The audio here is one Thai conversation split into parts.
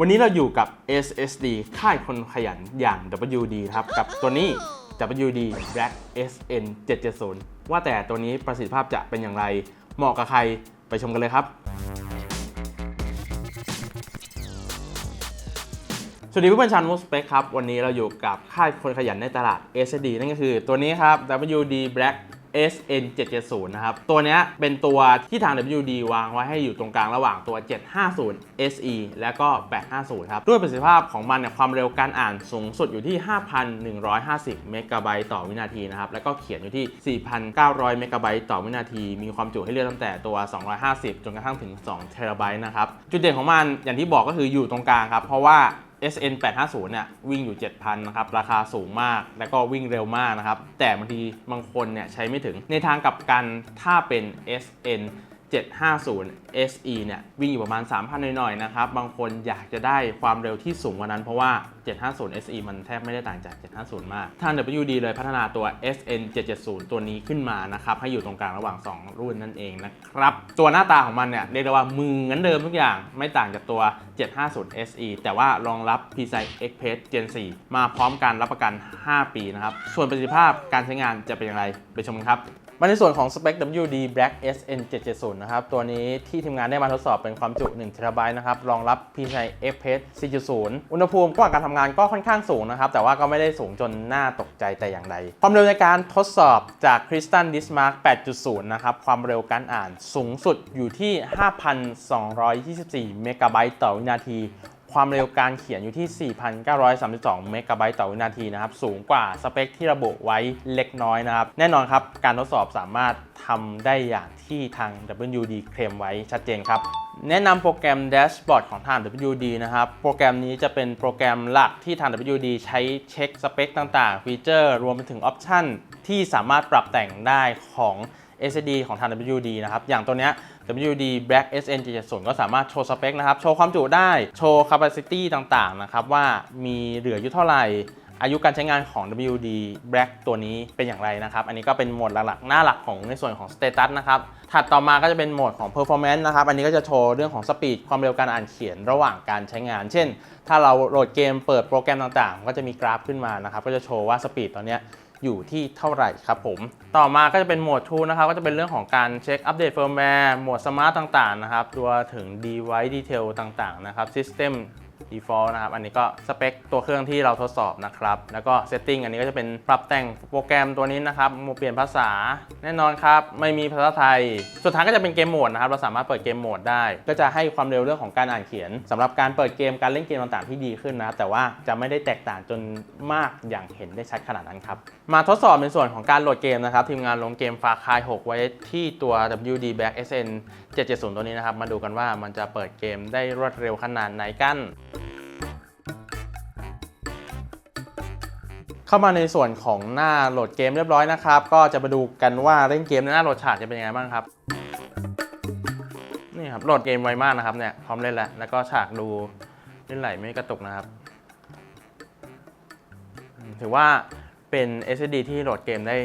วันนี้เราอยู่กับ SSD ค่ายคนขยันอย่าง WD ครับ กับตัวนี้ WD Black SN 770 ว่าแต่ตัวนี้ประสิทธิภาพจะเป็นอย่างไร เหมาะกับใครไปชมกันเลยครับ สวัสดีผู้บัญชาการมูสเปคครับ วันนี้เราอยู่กับค่ายคนขยันในตลาด SSD นั่นก็คือตัวนี้ครับ WD Black SN 770นะครับ ตัวนี้เป็นตัวที่ทาง WD วางไว้ให้อยู่ตรงกลางระหว่างตัว 750 SE และก็ 850 ครับ ด้วยประสิทธิภาพของมันเนี่ยความเร็วการอ่านสูงสุดอยู่ที่ 5,150 เมกะไบต์ต่อวินาทีนะครับ แล้วก็เขียนอยู่ที่ 4,900 เมกะไบต์ต่อวินาที มีความจุให้เลือกตั้งแต่ตัว 250 จนกระทั่งถึง2เทราไบต์นะครับ จุดเด่นของมันอย่างที่บอกก็คืออยู่ตรงกลางครับ เพราะว่า SN 850เนี่ยวิ่งอยู่ 7,000นะครับราคาสูงมากแล้วก็วิ่งเร็วมากนะครับแต่บางทีบางคนเนี่ยใช้ไม่ถึงในทางกลับกันถ้าเป็น SN 750 SE เนี่ยวิ่งอยู่ประมาณ 3,000 หน่อยๆนะครับบางคนอยากจะได้ความเร็วที่สูงกว่านั้นเพราะว่า 750 SE มันแทบไม่ได้ต่างจาก 750 มาก ทาง WD เลยพัฒนาตัว SN 770 ตัวนี้ขึ้นมานะครับให้อยู่ตรงกลางระหว่าง 2 รุ่นนั่นเองนะครับ ตัวหน้าตาของมันเนี่ยเรียกได้ว่ามือเหมือนเดิมทุกอย่างไม่ต่างจากตัว 750 SE แต่ว่ารองรับ PCI Express Gen 4 มาพร้อมการรับประกัน 5 ปีนะครับส่วนประสิทธิภาพการใช้งานจะเป็นอย่างไรไปชมกันครับ มาในส่วนของสเปค WD Black SN 770นะครับ ตัวนี้ที่ทีมงานได้มาทดสอบเป็นความจุ1 t b นะครับ รองรับ PCI Express 4.0 อุณหภูมิก่อนการทำงานก็ค่อนข้างสูงนะครับ แต่ว่าก็ไม่ได้สูงจนน่าตกใจแต่อย่างใด ความเร็วในการทดสอบจาก Crystal Dismark 8.0 นะครับ ความเร็วการอ่านสูงสุดอยู่ที่ 5,224 เมกะไบต์ต่อวินาที ความเร็วการเขียนอยู่ที่ 4,932 เมกะไบต์ต่อวินาทีนะครับ สูงกว่าสเปคที่ระบุไว้เล็กน้อยนะครับ แน่นอนครับ การทดสอบสามารถทำได้อย่างที่ทาง WD เคลมไว้ชัดเจนครับ แนะนำโปรแกรม Dashboard ของทาง WD นะครับ โปรแกรมนี้จะเป็นโปรแกรมหลักที่ทาง WD ใช้เช็คสเปคต่างๆ ฟีเจอร์ รวมไปถึงออปชันที่สามารถปรับแต่งได้ของ SSD ของทาง WD นะครับ อย่างตัวเนี้ย WD Black SN 770ก็สามารถโชว์สเปคนะครับ โชว์ความจุได้ โชว์ capacity ต่างๆ นะครับ ว่ามีเหลืออยู่เท่าไหร่ อายุการใช้งานของ WD Black ตัวนี้เป็นอย่างไรนะครับ อันนี้ก็เป็นโหมดหลักๆ หน้าหลักของในส่วนของ Status นะครับ ถัดต่อมาก็จะเป็นโหมดของ Performance นะครับ อันนี้ก็จะโชว์เรื่องของ Speed ความเร็วการอ่านเขียนระหว่างการใช้งาน เช่น ถ้าเราโหลดเกมเปิดโปรแกรมต่างๆ ก็จะมีกราฟขึ้นมานะครับ ก็จะโชว์ว่า Speed ตอนเนี้ย อยู่ที่เท่าไหร่ครับผม ต่อมาก็จะเป็นโหมด Tool นะครับ ก็จะเป็นเรื่องของการเช็คอัปเดตเฟิร์มแวร์โหมดสมาร์ตต่างๆนะครับตัวถึง device detail ต่างๆนะครับ system default นะครับ อันนี้ก็สเปคตัวเครื่องที่เราทดสอบนะครับ แล้วก็ setting อันนี้ก็จะเป็นปรับแต่งโปรแกรมตัวนี้นะครับโมเปลี่ยนภาษา แน่นอนครับ ไม่มีภาษาไทย สุดท้ายก็จะเป็นเกมโหมดนะครับ เราสามารถเปิดเกมโหมดได้ ก็จะให้ความเร็วเรื่องของการอ่านเขียนสำหรับการเปิดเกมการเล่นเกมต่างๆ ที่ดีขึ้นนะครับ แต่ว่าจะไม่ได้แตกต่างจนมากอย่างเห็นได้ชัดขนาดนั้นครับ มาทดสอบในส่วนของการโหลดเกมนะครับ ทีมงานลงเกม Far Cry 6ไว้ที่ตัว WD Black SN 770 ตัวนี้นะครับ มาดูกันว่ามันจะเปิดเกมได้รวดเร็วขนาดไหนกัน เข้ามาในส่วนของหน้าโหลดเกมเรียบร้อยนะครับ ก็จะมาดูกันว่าเล่นเกมในหน้าโหลดฉากจะเป็นยังไงบ้างครับ นี่ครับโหลดเกมไวมากนะครับเนี่ยพร้อมเล่นแล้วแล้วก็ฉากดูเล่นไหลไม่กระตุกนะครับ ถือว่าเป็น SSD ที่โหลดเกมได้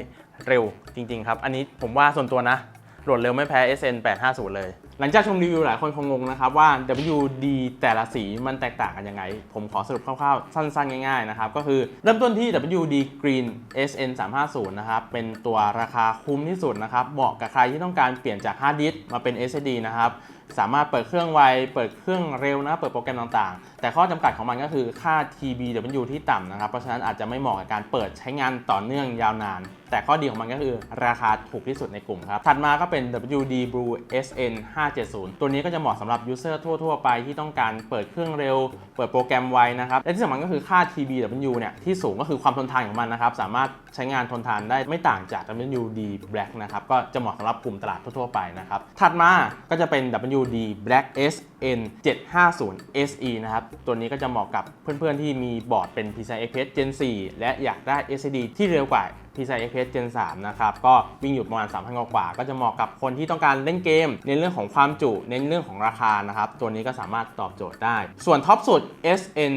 เร็วจริง ๆ ครับ อันนี้ผมว่าส่วนตัวนะโหลดเร็วไม่แพ้ SN 850เลย ลังจากชมรีวิวหลายคนคงงงนะครับว่า WD แต่ละสีมันแตกต่างกันยังไง ผมขอสรุปคร่าวๆ สั้นๆ ง่ายๆ นะครับ ก็คือเริ่มต้นที่ WD Green SN 350นะครับ เป็นตัวราคาคุ้มที่สุดนะครับ เหมาะกับใครที่ต้องการเปลี่ยนจากฮาร์ดดิสก์มาเป็น SSD นะครับ สามารถเปิดเครื่องไว เปิดเครื่องเร็วนะ เปิดโปรแกรมต่างๆ แต่ข้อจำกัดของมันก็คือค่า TBW ที่ต่ำนะครับ เพราะฉะนั้นอาจจะไม่เหมาะกับการเปิดใช้งานต่อเนื่องยาวนาน แต่ข้อดีของมันก็คือราคาถูกที่สุดในกลุ่มครับ ถัดมาก็เป็น WD Blue SN 5 570 ตัวนี้ก็จะเหมาะสำหรับยูเซอร์ทั่ว ๆ ไปที่ต้องการเปิดเครื่องเร็ว เปิดโปรแกรมไวนะครับ และที่สำคัญก็คือค่า TBW เนี่ยที่สูงก็คือความทนทานของมันนะครับ สามารถใช้งานทนทานได้ไม่ต่างจาก WD Black นะครับ ก็จะเหมาะสำหรับกลุ่มตลาดทั่วๆไปนะครับ ถัดมาก็จะเป็น WD Black S n750se นะครับ ตัวนี้ก็จะเหมาะกับเพื่อนๆที่มีบอร์ดเป็น PCI Express Gen 4 และอยากได้ SSD ที่เร็วกว่า PCI Express Gen 3 นะครับ ก็วิ่งอยู่ประมาณ 3,000 กว่า ก็จะเหมาะกับคนที่ต้องการเล่นเกมในเรื่องของความจุในเรื่องของราคานะครับ ตัวนี้ก็สามารถตอบโจทย์ได้ ส่วนท็อปสุด SN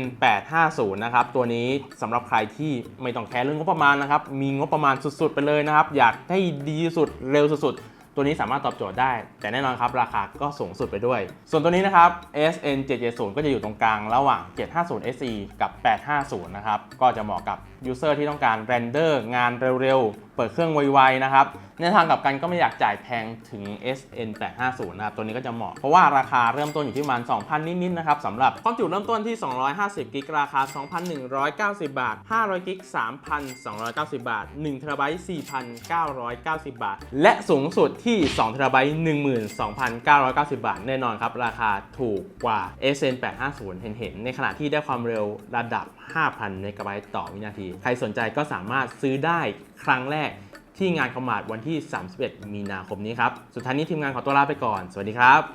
850 นะครับ ตัวนี้สำหรับใครที่ไม่ต้องแคร์เรื่องงบประมาณนะครับ มีงบประมาณสุดๆ ไปเลยนะครับ อยากให้ดีสุด เร็วสุดๆ ตัวนี้สามารถตอบโจทย์ได้ แต่แน่นอนครับ ราคาก็สูงสุดไปด้วย ส่วนตัวนี้นะครับ SN 770ก็จะอยู่ตรงกลางระหว่าง 750 SE กับ 850 นะครับ ก็จะเหมาะกับยูเซอร์ที่ต้องการเรนเดอร์งานเร็วๆ เปิดเครื่องไวๆนะครับ ในทางกลับกันก็ไม่อยากจ่ายแพงถึง SN 850นะครับตัวนี้ก็จะเหมาะ เพราะว่าราคาเริ่มต้นอยู่ที่ประมาณ 2,000 นิดๆนะครับสำหรับความจุเริ่มต้นที่ 250 กิกราคา 2,190 บาท 500 กิก 3,290 บาท1เทราไบต์4,990 บาท และสูงสุดที่2เทราไบต์12,990 บาท แน่นอนครับ ราคาถูกกว่า SN 850 เห็นๆ ในขณะที่ได้ความเร็วระดับ 5,000 เมกะไบต์ต่อวินาที ใครสนใจก็สามารถซื้อได้ครั้งแรก ที่งานคอมมาดวันที่ 31 มีนาคมนี้ครับ สุดท้ายนี้ทีมงานขอตัวลาไปก่อน สวัสดีครับ